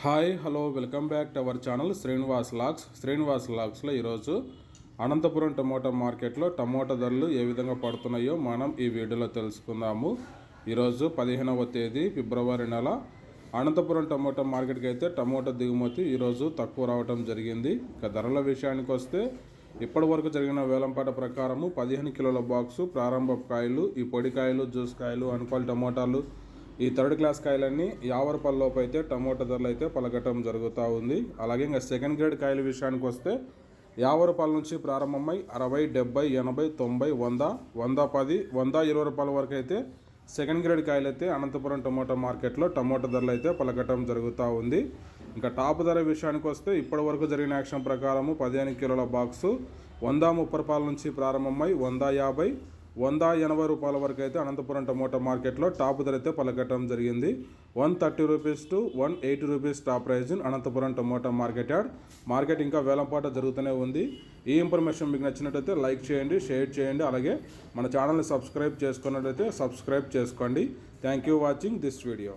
Hi hello welcome back to our channel Srinivas Laks. Srinivas లాక్స్లో ఈరోజు Anantapuram tomato మార్కెట్లో tomato ధరలు ఏ విధంగా పడుతున్నాయో మనం ఈ వీడియోలో తెలుసుకుందాము. ఈరోజు పదిహేనవ తేదీ ఫిబ్రవరి నెల. అనంతపురం టమోటా మార్కెట్కి అయితే టమోటా దిగుమతి ఈరోజు తక్కువ రావటం జరిగింది. ఇక ధరల విషయానికి వస్తే ఇప్పటి వరకు జరిగిన వేలంపాట ప్రకారము పదిహేను కిలోల బాక్సు ప్రారంభ కాయలు ఈ పొడికాయలు జ్యూస్ కాయలు అనుకోవాలి టమోటాలు ఈ థర్డ్ క్లాస్ కాయలన్నీ యాభై రూపాయల లోపు అయితే టమోటా ధరలు అయితే పలకటం జరుగుతూ ఉంది. అలాగే ఇంకా సెకండ్ గ్రేడ్ కాయల విషయానికి వస్తే యాభై రూపాయల నుంచి ప్రారంభమై అరవై డెబ్బై ఎనభై తొంభై వంద వంద పది వంద ఇరవై రూపాయల వరకు అయితే సెకండ్ గ్రేడ్ కాయలు అయితే అనంతపురం టమోటా మార్కెట్లో టమోటా ధరలు అయితే పలకటం జరుగుతూ ఉంది. ఇంకా టాప్ ధర విషయానికి వస్తే ఇప్పటి వరకు జరిగిన యాక్షన్ ప్రకారము పదిహేను కిలోల బాక్సు వంద ముప్పై రూపాయల నుంచి ప్రారంభమై వంద యాభై వంద ఎనభై రూపాయల వరకు అయితే అనంతపురం టమోటా మార్కెట్లో టాప్ ధర అయితే పలకటం జరిగింది. One thirty rupees to one eighty rupees top price Anantapuram tomato market yard. Market ఇంకా వేలంపాట జరుగుతూనే ఉంది. ఈ ఇన్ఫర్మేషన్ మీకు నచ్చినట్టయితే లైక్ చేయండి షేర్ చేయండి అలాగే మన ఛానల్ని సబ్స్క్రైబ్ చేసుకున్నట్లయితే సబ్స్క్రైబ్ చేసుకోండి. Thank you watching this video.